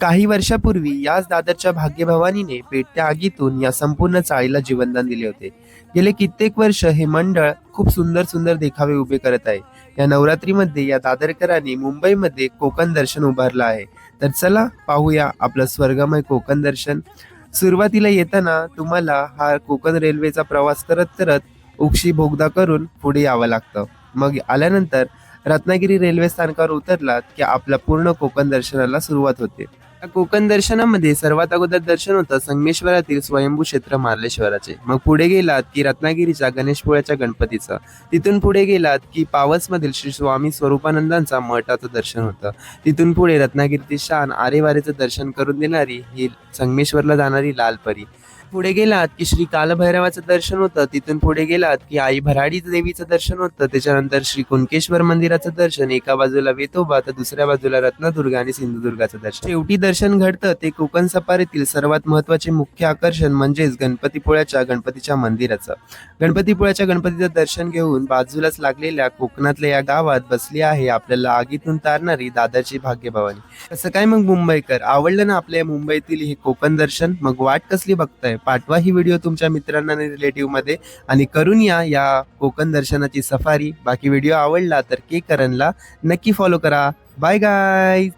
काही वर्षापूर्वी याच दादरच्या भाग्यभवानीने पेटत्या आगीतून या संपूर्ण चाळीला जीवनदान दिले होते. गेले कित्येक वर्ष हे मंडळ खूप सुंदर सुंदर देखावे उभे करत आहे. या नवरात्रीमध्ये या दादरकरांनी मुंबईमध्ये कोकण दर्शन उभारलं आहे. तर चला पाहूया आपलं स्वर्गमय कोकण दर्शन. सुरुवातीला येताना तुम्हाला हा कोकण रेल्वेचा प्रवास करत करत उक्षी भोगदा करून पुढे यावं लागतं. मग आल्यानंतर रत्नागिरी रेल्वे स्थानकावर उतरलात की आपल्या पूर्ण कोकण दर्शनाला सुरुवात होते. कोकण दर्शनामध्ये सर्वात अगोदर दर्शन होतं संगमेश्वरातील स्वयंभू क्षेत्र मार्लेश्वराचे. मग पुढे गेलात की रत्नागिरीच्या गणेशपुळ्याच्या गणपतीचं. तिथून पुढे गेलात की पावसमधील श्री स्वामी स्वरूपानंदांचा मठाचं दर्शन होतं. तिथून पुढे रत्नागिरीतील शान आरेवारेचं दर्शन करून देणारी ही संगमेश्वरला जाणारी लालपरी पुढे गेलात की श्री कालभैरवाचं दर्शन होतं तिथून पुढे गेलात की आई भराडी देवीचं दर्शन होतं त्याच्यानंतर श्री कुणकेश्वर मंदिराचं दर्शन एका बाजूला वेतोबा तर दुसऱ्या बाजूला रत्नदुर्ग आणि सिंधुदुर्गाचं दर्शन. शेवटी दर्शन घडतं ते कोकण सफारीतील सर्वात महत्त्वाचे मुख्य आकर्षण म्हणजेच गणपतीपुळ्याच्या गणपतीच्या मंदिराचं. गणपतीपुळ्याच्या गणपतीचं दर्शन घेऊन बाजूलाच लागलेल्या कोकणातल्या या गावात बसली आहे आपल्याला आगीतून तारणारी दादाची भाग्यभवानी. कसं काय मग मुंबईकर? आवडलं ना आपल्या मुंबईतील हे कोकण दर्शन? मग वाट कसली बघताय? पाठवा ही व्हिडिओ तुमच्या मित्रांना आणि रिलेटिव्हमध्ये आणि करून या या कोकण दर्शनाची सफारी. बाकी व्हिडिओ आवडला तर के करणला नक्की फॉलो करा. बाय गाय